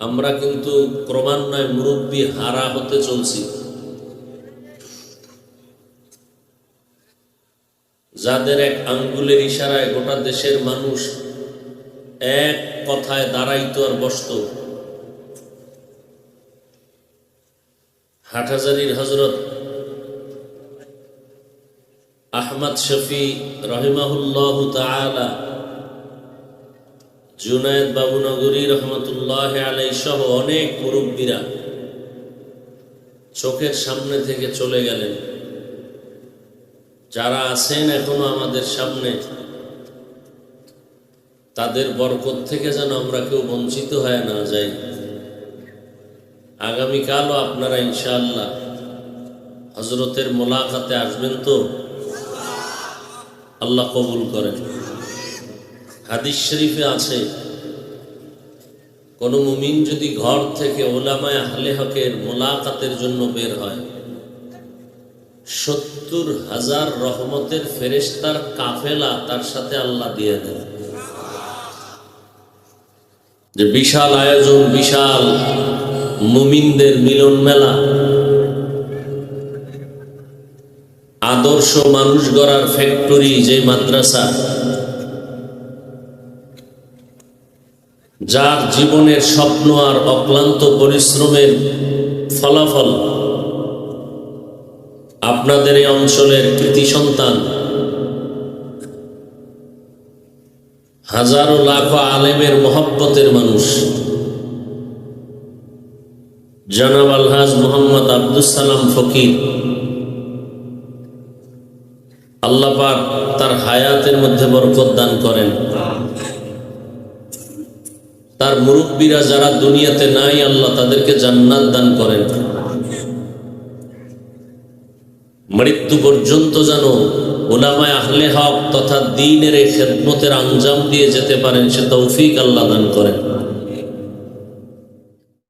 আমরা কিন্তু ক্রমান্বয়ে মুরব্বী হারা হতে চলছি। যাদের এক আঙ্গুলের ইশারায় গোটা দেশের মানুষ এক কথায় দাঁড়াইতো আর বসত। হাটহাজারির হজরত আহমদ শফি রহিমাহুল্লাহ তাআলা জুনায়দ বাবুনগরী রহমতুল্লাহ আলাই সহ অনেক মুরব্বীরা চোখের সামনে থেকে চলে গেলেন। যারা আছেন এখনও আমাদের সামনে, তাদের বরকত থেকে যেন আমরা কেউ বঞ্চিত হয়ে না যাই। আগামীকালও আপনারা ইনশাআল্লাহ হজরতের মোলাকাতে আসবেন তো? আল্লাহ কবুল করেন। হাদিস শরীফে আছে, কোন মুমিন যদি ঘর থেকে ওলামায় আহলে হকের মোলাকাতের জন্য বের হয়, সত্তর হাজার রহমতের ফেরেস্তার কাফেলা তার সাথে আল্লাহ দিয়ে দেন। যে বিশাল আয়োজন, বিশাল মুমিনদের মিলন মেলা, আদর্শ মানুষ গড়ার ফ্যাক্টরি যে মাদ্রাসা যার জীবনের স্বপ্ন আর অক্লান্ত পরিশ্রমের ফলাফল আপনাদের এই অঞ্চলের কৃতি সন্তান, হাজারো লাখো আলেমের মহব্বতের মানুষ, জনাব আলহাজ মোহাম্মদ আব্দুল সালাম ফকির, আল্লাহ পাক তার হায়াতের মধ্যে বরকত দান করেন। তার মুরব্বীরা যারা দুনিয়াতে নাই, আল্লাহ তাদেরকে জান্নাত দান করেন। মৃত্যু পর্যন্ত যেন ওলামায় আহলে হক তথা দিনের এই খেদমতের আঞ্জাম দিয়ে যেতে পারেন, সে তৌফিক আল্লাহ দান করেন।